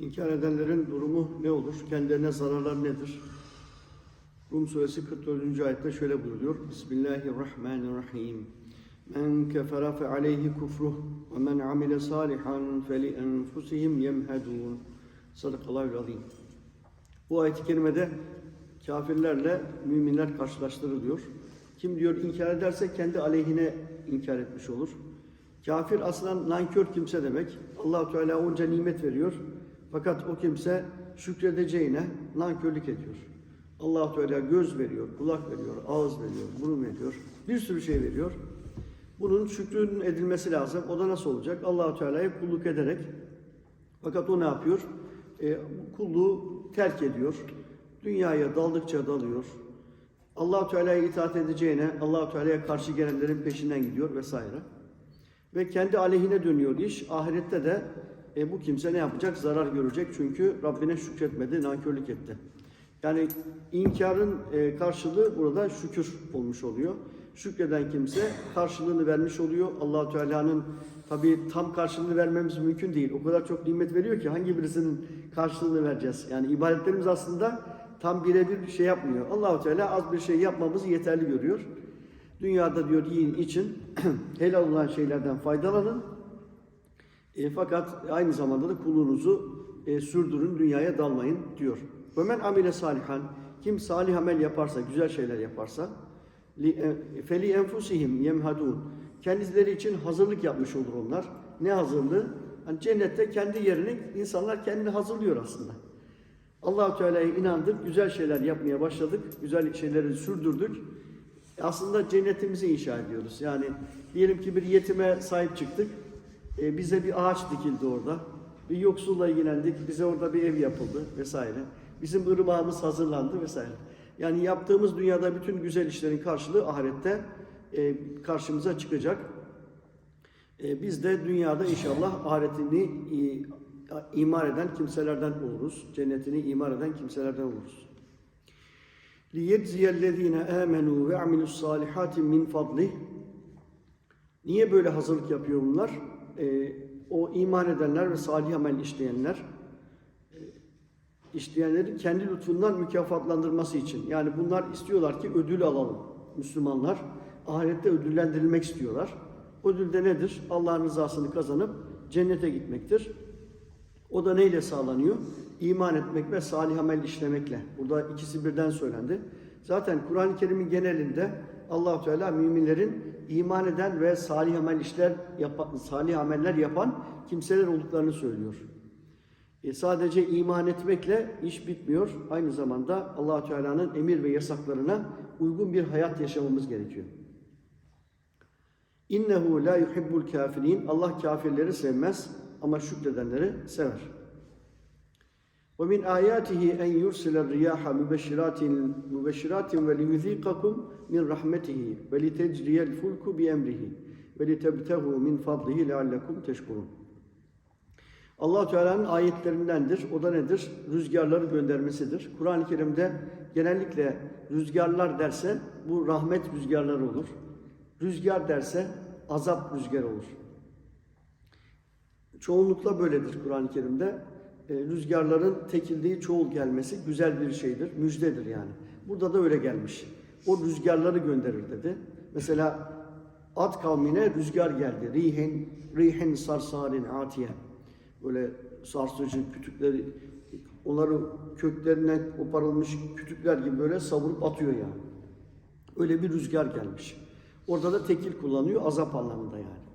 İnkar edenlerin durumu ne olur? Kendilerine zararlar nedir? Rum suresi 44. ayette şöyle buyuruyor. Bismillahirrahmanirrahim. Men kefere fe aleyhi kufruh ve men amile salihan fe li enfusihim yemhedun. Sadakallahu azim. Bu ayet-i kerimede kafirlerle müminler karşılaştırılıyor. Kim diyor inkar ederse kendi aleyhine inkar etmiş olur. Kafir aslında nankör kimse demek. allah Teala onca nimet veriyor. Fakat o kimse şükredeceğine nankörlük ediyor. allah Teala göz veriyor, kulak veriyor, ağız veriyor, burun veriyor. Bir sürü şey veriyor. Bunun şükrünün edilmesi lazım. O da nasıl olacak? allah Teala'ya kulluk ederek. Fakat o ne yapıyor? E, kulluğu terk ediyor. Dünyaya daldıkça dalıyor. allah Teala'ya itaat edeceğine, allah Teala'ya karşı gelenlerin peşinden gidiyor vesaire. Ve kendi aleyhine dönüyor iş. Ahirette de e, bu kimse ne yapacak? Zarar görecek. Çünkü Rabbine şükretmedi, nankörlük etti. Yani inkarın e, karşılığı burada şükür olmuş oluyor. Şükreden kimse karşılığını vermiş oluyor. allah Teala'nın tabi tam karşılığını vermemiz mümkün değil. O kadar çok nimet veriyor ki hangi birisinin karşılığını vereceğiz? Yani ibadetlerimiz aslında tam birebir bir şey yapmıyor. allah Teala az bir şey yapmamızı yeterli görüyor. Dünyada diyor yiyin için helal olan şeylerden faydalanın. E, fakat aynı zamanda da kulunuzu e, sürdürün, dünyaya dalmayın diyor. Ömen amile salihan. Kim salih amel yaparsa, güzel şeyler yaparsa e, feli enfusihim yemhadun. Kendileri için hazırlık yapmış olur onlar. Ne hazırlığı? Hani cennette kendi yerini insanlar kendini hazırlıyor aslında. Allahu Teala'ya inandık, güzel şeyler yapmaya başladık, güzel şeyleri sürdürdük. Aslında cennetimizi inşa ediyoruz. Yani diyelim ki bir yetime sahip çıktık, e, bize bir ağaç dikildi orada, bir yoksulla ilgilendik, bize orada bir ev yapıldı vesaire. Bizim ırmağımız hazırlandı vesaire. Yani yaptığımız dünyada bütün güzel işlerin karşılığı ahirette e, karşımıza çıkacak. E, biz de dünyada inşallah ahiretini e, imar eden kimselerden oluruz. Cennetini imar eden kimselerden oluruz. لِيَجْزِيَ الَّذ۪ينَ آمَنُوا وَعْمِلُوا الصَّالِحَاتِ مِنْ فَضْلِهِ Niye böyle hazırlık yapıyor bunlar? E, o iman edenler ve salih amel işleyenler, e, işleyenleri kendi lütfundan mükafatlandırması için. Yani bunlar istiyorlar ki ödül alalım Müslümanlar. Ahirette ödüllendirilmek istiyorlar. Ödül de nedir? Allah'ın rızasını kazanıp cennete gitmektir. O da neyle sağlanıyor? İman etmek ve salih amel işlemekle. Burada ikisi birden söylendi. Zaten Kur'an-ı Kerim'in genelinde allah Teala müminlerin iman eden ve salih amel işler yapan, salih ameller yapan kimseler olduklarını söylüyor. E sadece iman etmekle iş bitmiyor. Aynı zamanda allah Teala'nın emir ve yasaklarına uygun bir hayat yaşamamız gerekiyor. İnnehu la yuhibbul kafirin. Allah kafirleri sevmez ama şükredenleri sever. Riyaha mübeşşiratin mübeşşiratin ve liyuziqakum min rahmetihi ve litecriyel fulku bi emrihi ve litebtehu min fadlihi leallekum teşkurun. Allah Teala'nın ayetlerindendir. O da nedir? Rüzgarları göndermesidir. Kur'an-ı Kerim'de genellikle rüzgarlar derse bu rahmet rüzgarları olur. Rüzgar derse azap rüzgarı olur. Çoğunlukla böyledir Kur'an-ı Kerim'de. E, rüzgarların tekildiği çoğul gelmesi güzel bir şeydir, müjdedir yani. Burada da öyle gelmiş. O rüzgarları gönderir dedi. Mesela Ad kavmine rüzgar geldi. Rihin, rihin sarsarin atiye. Böyle sarsıcı kütükleri, onları köklerinden koparılmış kütükler gibi böyle savurup atıyor yani. Öyle bir rüzgar gelmiş. Orada da tekil kullanıyor azap anlamında yani.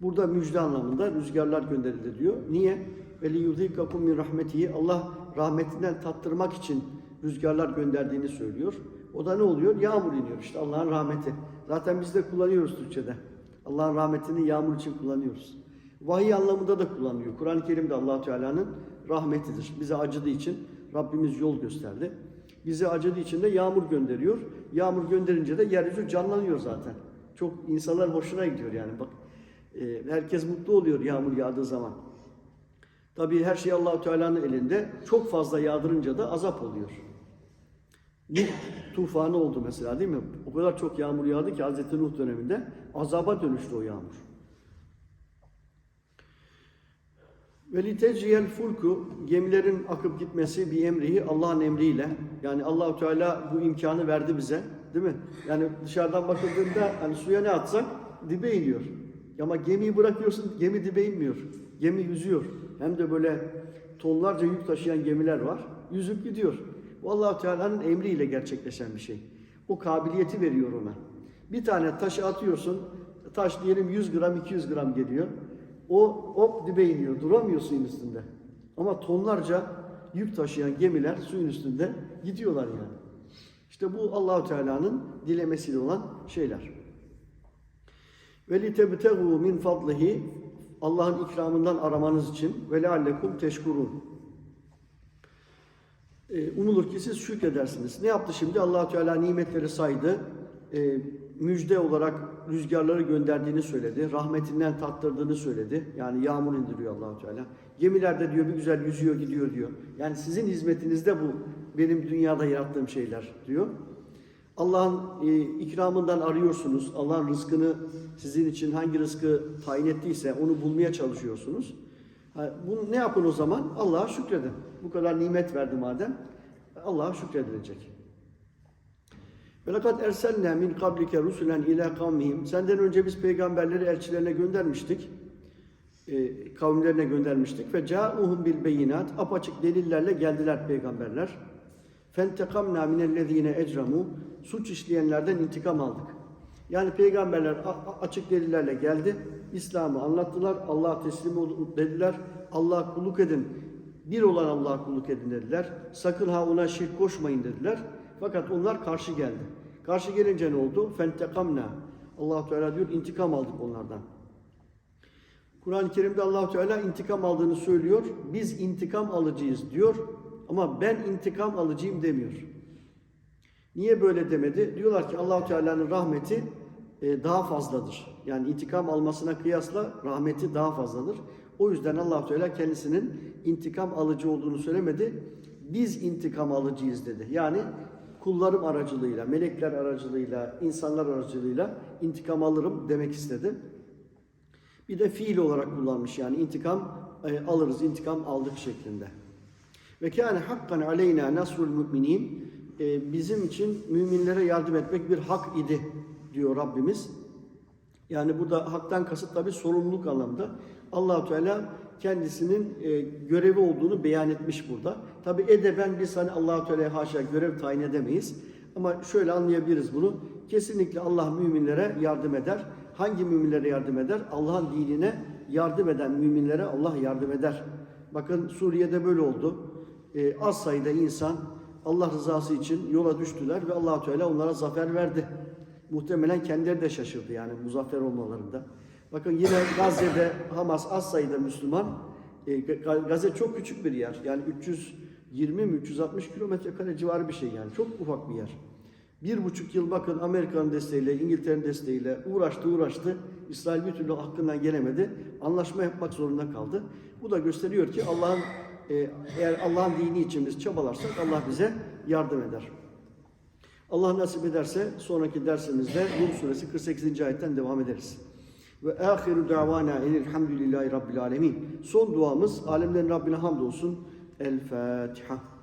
Burada müjde anlamında rüzgarlar gönderildi diyor. Niye? Ve liyudhikakum min rahmetihi. Allah rahmetinden tattırmak için rüzgarlar gönderdiğini söylüyor. O da ne oluyor? Yağmur iniyor işte Allah'ın rahmeti. Zaten biz de kullanıyoruz Türkçe'de. Allah'ın rahmetini yağmur için kullanıyoruz. Vahiy anlamında da kullanıyor. Kur'an-ı Kerim'de allah Teala'nın rahmetidir. Bize acıdığı için Rabbimiz yol gösterdi. Bize acıdığı için de yağmur gönderiyor. Yağmur gönderince de yeryüzü canlanıyor zaten. Çok insanlar hoşuna gidiyor yani. Bak e, herkes mutlu oluyor yağmur yağdığı zaman. Tabii her şey Allahu Teala'nın elinde. Çok fazla yağdırınca da azap oluyor. Nuh tufanı oldu mesela değil mi? O kadar çok yağmur yağdı ki Hazreti Nuh döneminde azaba dönüştü o yağmur. Ve litecriyel fulku gemilerin akıp gitmesi bir emrihi Allah'ın emriyle. Yani Allahu Teala bu imkanı verdi bize, değil mi? Yani dışarıdan bakıldığında hani suya ne atsak dibe iniyor. Ama gemiyi bırakıyorsun, gemi dibe inmiyor. Gemi yüzüyor. Hem de böyle tonlarca yük taşıyan gemiler var. Yüzüp gidiyor. Bu Allahu Teala'nın emriyle gerçekleşen bir şey. O kabiliyeti veriyor ona. Bir tane taşı atıyorsun, taş diyelim 100 gram, 200 gram geliyor. O hop dibe iniyor, duramıyor suyun üstünde. Ama tonlarca yük taşıyan gemiler suyun üstünde gidiyorlar yani. İşte bu Allahu Teala'nın dilemesiyle olan şeyler. Ve litebtegu min fadlihi Allah'ın ikramından aramanız için ve leallekum teşkurun. Ee, umulur ki siz şükredersiniz. Ne yaptı şimdi? allah Teala nimetleri saydı. Ee, müjde olarak rüzgarları gönderdiğini söyledi. Rahmetinden tattırdığını söyledi. Yani yağmur indiriyor allah Teala. Gemilerde diyor bir güzel yüzüyor gidiyor diyor. Yani sizin hizmetinizde bu benim dünyada yarattığım şeyler diyor. Allah'ın e, ikramından arıyorsunuz. Allah'ın rızkını sizin için hangi rızkı tayin ettiyse onu bulmaya çalışıyorsunuz. Bunu ne yapın o zaman? Allah'a şükredin. Bu kadar nimet verdi madem. Allah'a şükredilecek. Ve lekad erselna min kablike rusulen ila kavmihim. Senden önce biz peygamberleri elçilerine göndermiştik. E, kavimlerine göndermiştik. Ve ca'uhum bil beyinat. Apaçık delillerle geldiler peygamberler. Fentekamna minellezine ecramu. Suç işleyenlerden intikam aldık. Yani peygamberler açık delillerle geldi. İslam'ı anlattılar. Allah'a teslim olun dediler. Allah'a kulluk edin. Bir olan Allah'a kulluk edin dediler. Sakın ha ona şirk koşmayın dediler. Fakat onlar karşı geldi. Karşı gelince ne oldu? Fentekamna. Allah Teala diyor intikam aldık onlardan. Kur'an-ı Kerim'de Allah Teala intikam aldığını söylüyor. Biz intikam alıcıyız diyor. Ama ben intikam alıcıyım demiyor. Niye böyle demedi? Diyorlar ki Allah Teala'nın rahmeti e, daha fazladır. Yani intikam almasına kıyasla rahmeti daha fazladır. O yüzden Allah Teala kendisinin intikam alıcı olduğunu söylemedi. Biz intikam alıcıyız dedi. Yani kullarım aracılığıyla, melekler aracılığıyla, insanlar aracılığıyla intikam alırım demek istedi. Bir de fiil olarak kullanmış yani intikam e, alırız, intikam aldık şeklinde. Ve kâne hakkan aleyna nasrul müminin e, bizim için müminlere yardım etmek bir hak idi diyor Rabbimiz. Yani burada haktan kasıt tabi sorumluluk anlamda. Allahu Teala kendisinin e, görevi olduğunu beyan etmiş burada. Tabi edeben biz hani Allahu Teala'ya haşa görev tayin edemeyiz. Ama şöyle anlayabiliriz bunu. Kesinlikle Allah müminlere yardım eder. Hangi müminlere yardım eder? Allah'ın dinine yardım eden müminlere Allah yardım eder. Bakın Suriye'de böyle oldu. E, az sayıda insan Allah rızası için yola düştüler ve Allah Teala onlara zafer verdi. Muhtemelen kendileri de şaşırdı yani muzaffer olmalarında. Bakın yine Gazze'de Hamas az sayıda Müslüman. E, Ga- Gazze çok küçük bir yer. Yani 320 mi 360 kilometre kare civarı bir şey yani. Çok ufak bir yer. Bir buçuk yıl bakın Amerika'nın desteğiyle, İngiltere'nin desteğiyle uğraştı uğraştı. İsrail bir türlü hakkından gelemedi. Anlaşma yapmak zorunda kaldı. Bu da gösteriyor ki Allah'ın e, eğer Allah'ın dini için biz çabalarsak Allah bize yardım eder. Allah nasip ederse sonraki dersimizde Rum suresi 48. ayetten devam ederiz. Ve ahiru davana elhamdülillahi rabbil alemin. Son duamız alemlerin Rabbine hamdolsun. El Fatiha.